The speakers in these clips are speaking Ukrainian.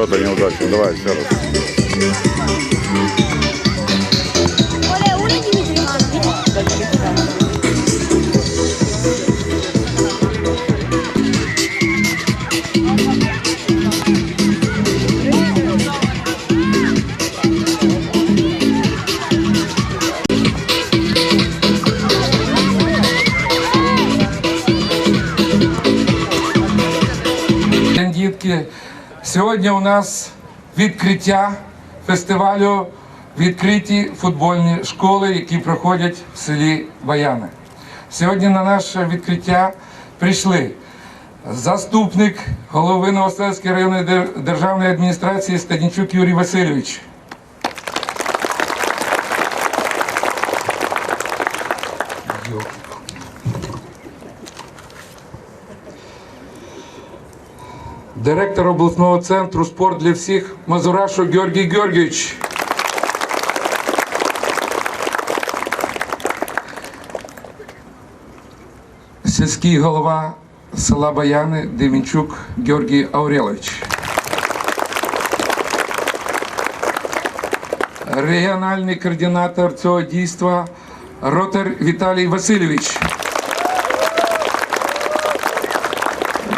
Что-то неудачно. Давай еще раз. Дітки Сьогодні у нас відкриття фестивалю відкриті футбольні школи, які проходять в селі Баяни. Сьогодні на наше відкриття прийшли заступник голови Новоселської районної державної адміністрації Станічук Юрій Васильович. Директор обласного центру спорт для всіх Мазурашу Георгій Георгійович. Сільський голова села Баяни Демінчук Георгій Аурелович. Регіональний координатор цього дійства Ротер Віталій Васильович.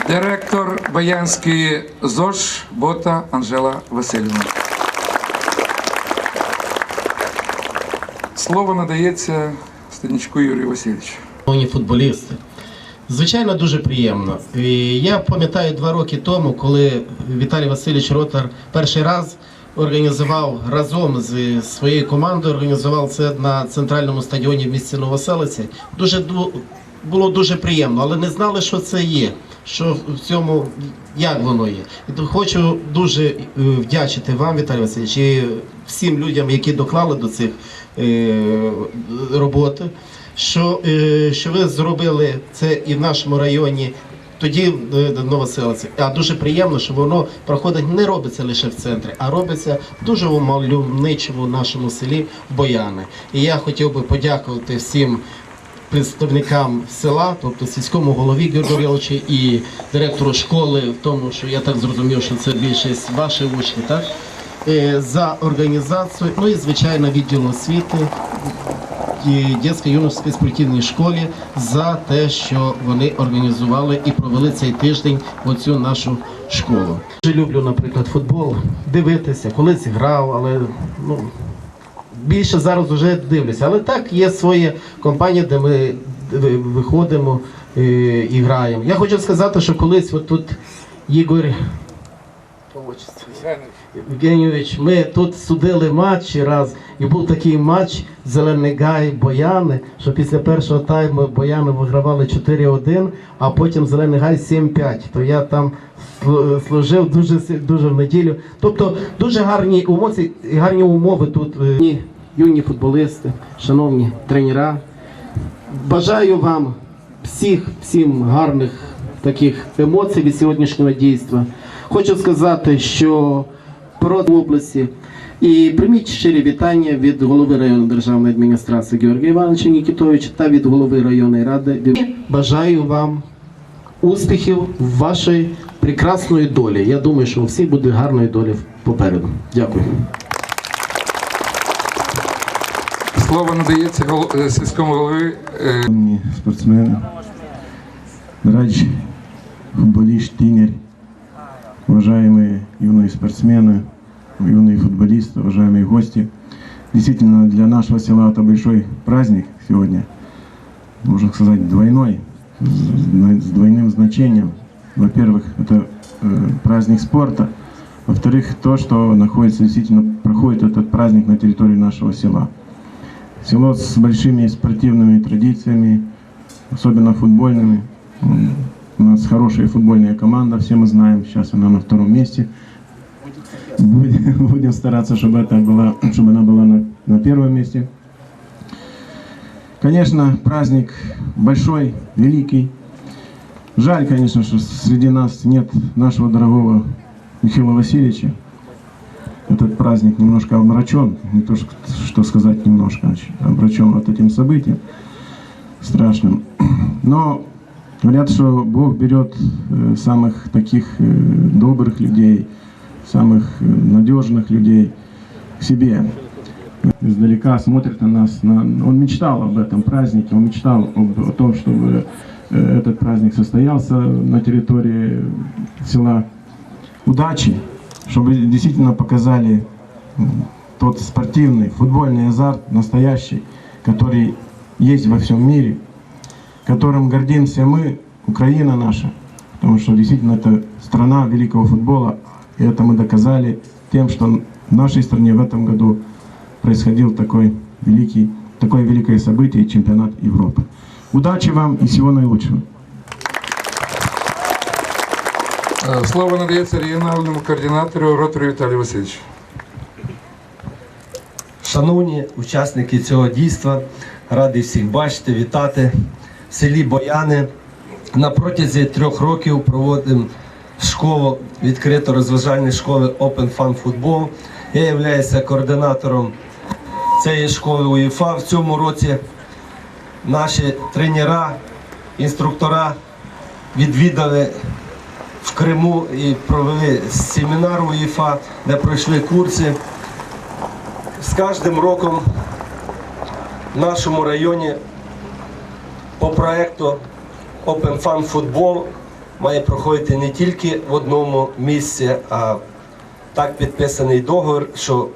Директор Баянської ЗОЖ Бота Анжела Васильівна. Слово надається Станічку Юрію Васильовичу. Шановні футболісти. Звичайно, дуже приємно. І я пам'ятаю два роки тому, коли Віталій Васильович Ротар перший раз організував разом з своєю командою, організував це на центральному стадіоні в місті Новоселиці. Дуже ду- було дуже приємно, але не знали, що це є, що в цьому, як воно є. І хочу дуже е, вдячити вам, Віталій Васильович, і всім людям, які доклали до цих е, роботи що, е, що ви зробили це і в нашому районі. Тоді Новоселиці. А дуже приємно, що воно проходить, не робиться лише в центрі, а робиться дуже у мальовничому нашому селі Бояни. І я хотів би подякувати всім представникам села, тобто сільському голові Георгійовичу і директору школи, в тому, що я так зрозумів, що це більшість ваші учні, так? Е, За організацію, ну і звичайно відділу освіти і дитячо-юношській спортивній школі за те, що вони організували і провели цей тиждень в оцю нашу школу. Дуже люблю, наприклад, футбол, дивитися, колись грав, але ну. Більше зараз вже дивлюся, але так є свої компанії, де ми виходимо е, і граємо. Я хочу сказати, що колись от тут Ігор Євгенійович, ми тут судили матчі раз, і був такий матч Зелений Гай Бояни, що після першого тайму Бояни вигравали 4-1, а потім Зелений Гай 7-5. То я там служив дуже дуже в неділю. Тобто дуже гарні умови, гарні умови тут. е, Юні, футболісти, шановні тренера. Бажаю вам всіх, всім гарних таких емоцій від сьогоднішнього дійства. Хочу сказати, що в області і прийміть щирі вітання від голови районної державної адміністрації Георгія Івановича Нікітовича та від голови районної ради. Бажаю вам успіхів в вашій прекрасної долі. Я думаю, що у всіх буде гарної долі попереду. Дякую. Слово надається гол- е, сільському голові е, Шановні спортсмени, врач, футболист, тренер, уважаемые юные спортсмены, Юные футболисты, уважаемые гости. Действительно, для нашего села это большой праздник сегодня, можно сказать, двойной, с двойным значением. Во-первых, это э, праздник спорта, во-вторых, то, что находится действительно, проходит этот праздник на территории нашего села. Село с большими спортивными традициями, особенно футбольными. У нас хорошая футбольная команда, все мы знаем, сейчас она на втором месте. Будем, будем стараться, чтобы, это была, чтобы она была на, на первом месте. Конечно, праздник большой, великий. Жаль, конечно, что среди нас нет нашего дорогого Михаила Васильевича. Этот праздник немножко омрачен, не то что, сказать немножко, а омрачен вот этим событием страшным. Но говорят, что Бог берет э, самых таких э, добрых людей, самых э, надежных людей к себе. Издалека смотрит на нас. на- Он мечтал об этом празднике, он мечтал об- о том, чтобы э, этот праздник состоялся на территории села. Удачи, чтобы действительно показали тот спортивный, футбольный азарт настоящий, который есть во всем мире, которым гордимся мы, Украина наша, потому что действительно это страна великого футбола, и это мы доказали тем, что в нашей стране в этом году происходил такой великий, такое великое событие, чемпионат Европы. Удачи вам и всего наилучшего. Е, Слово надається регіональному координатору Ротору Віталію Васильовичу. Шановні учасники цього дійства, радий всіх бачити, вітати в селі Бояни. На протязі трьох років проводимо школу, відкрито розважальної школи Open Fun Football. Я являюся координатором цієї школи УЄФА. В цьому році наші тренера, інструктора відвідали в Криму і провели семінар УЄФА, де пройшли курси з кожним роком в нашому районі по проекту Open Fun Football має проходити не тільки в одному місці, а так підписаний договір, що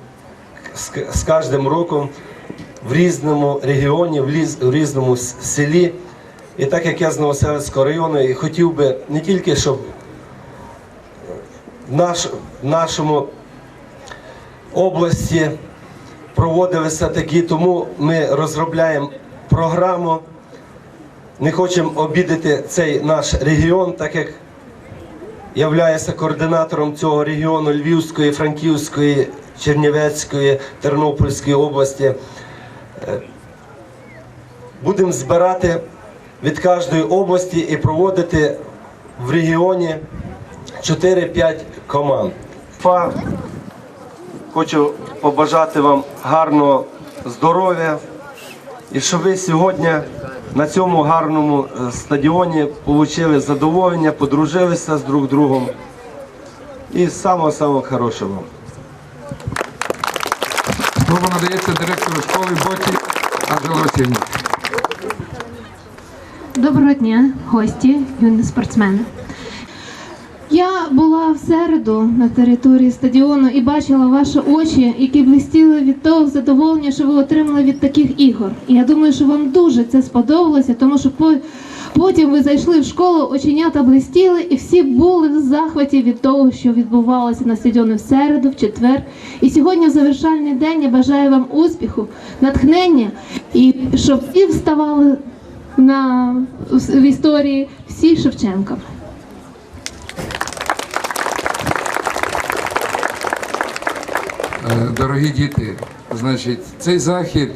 з, кожним роком в різному регіоні, в, різному селі. І так як я з Новоселицького району, і хотів би не тільки, щоб в, наш, в нашому області проводилися такі, тому ми розробляємо програму. Не хочемо обідати цей наш регіон, так як являюся координатором цього регіону Львівської, Франківської, Чернівецької, Тернопільської області. Е, Будемо збирати від кожної області і проводити в регіоні 4-5 команд. Хочу побажати вам гарного здоров'я і щоб ви сьогодні на цьому гарному е, стадіоні отримали задоволення, подружилися з друг другом. І самого-самого хорошого. Слово надається директору школи Боті Анжела Васильівна. Доброго дня, гості, юні спортсмени. Була в середу на території стадіону і бачила ваші очі, які блистіли від того задоволення, що ви отримали від таких ігор. І я думаю, що вам дуже це сподобалося, тому що потім ви зайшли в школу, оченята блистіли, і всі були в захваті від того, що відбувалося на стадіоні в середу, в четвер. І сьогодні, в завершальний день, я бажаю вам успіху, натхнення і щоб всі вставали на в історії всі Шевченка. Дорогі діти, значить, цей захід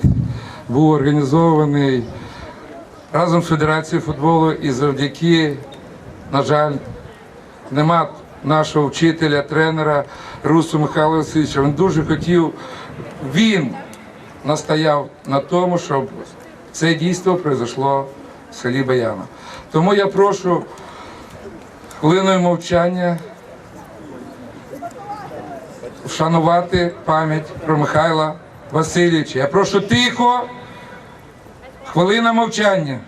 був організований разом з Федерацією футболу і завдяки, на жаль, нема нашого вчителя, тренера Русу Михайла Васильовича. Він дуже хотів, він настояв на тому, щоб це дійство пройшло в селі Баяна. Тому я прошу хвилиною мовчання вшанувати пам'ять про Михайла Васильовича. Я прошу тихо, хвилина мовчання.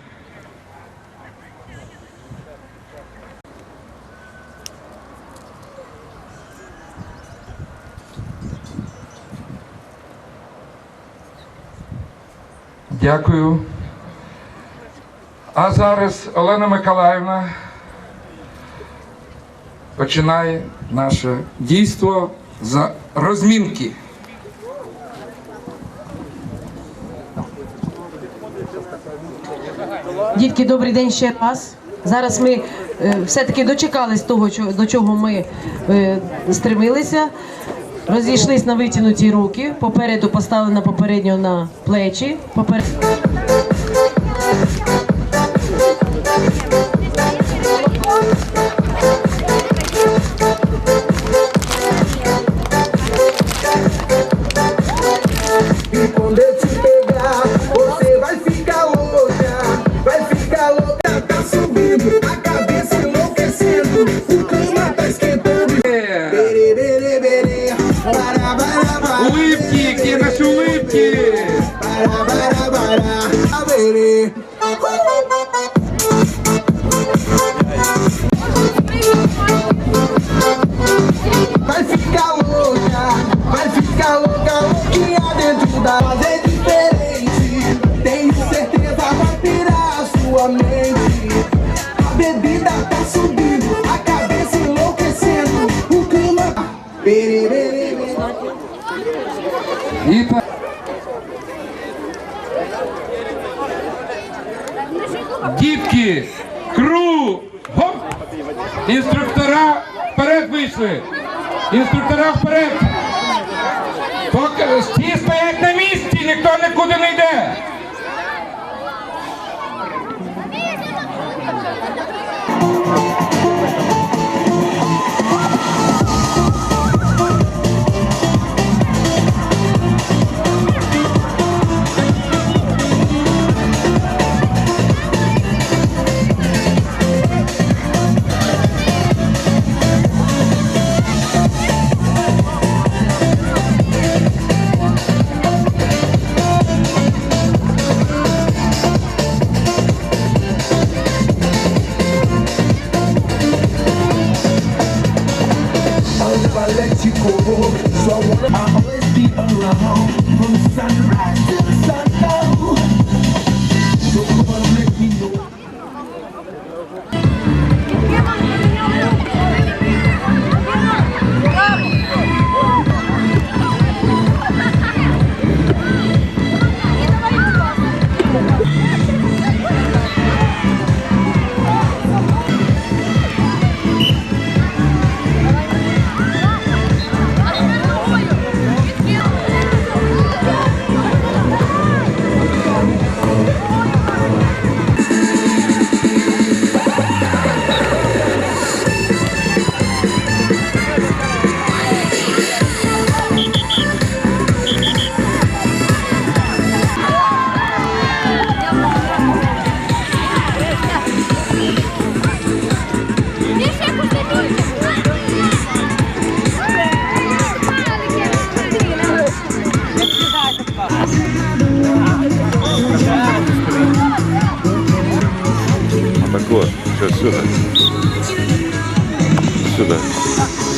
Дякую. А зараз Олена Миколаївна починає наше дійство за розмінки. Дітки, добрий день ще раз. Зараз ми е, все-таки дочекались того, чо- до чого ми е, стремилися. Розійшлись на витягнуті руки. Попереду поставлена попередньо на плечі. Попер... Tudo terá preto. şurada.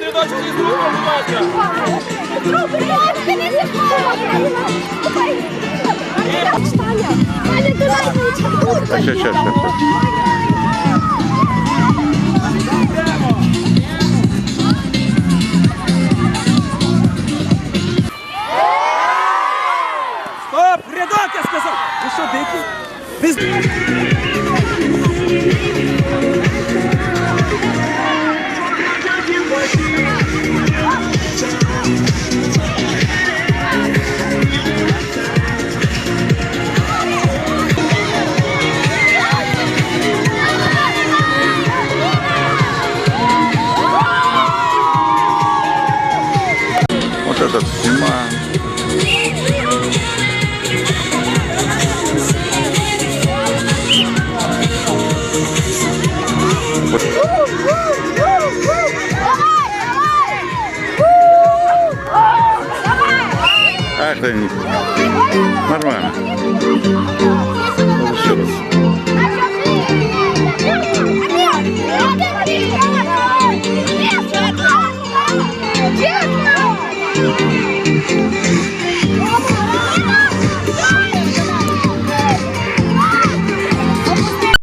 один рядочок із другого рядочка. Ще, ще, ще. Стоп, рядок, я сказав! Ви що, дикі? Ви... Ах, да Нормально. Получилось. Yeah.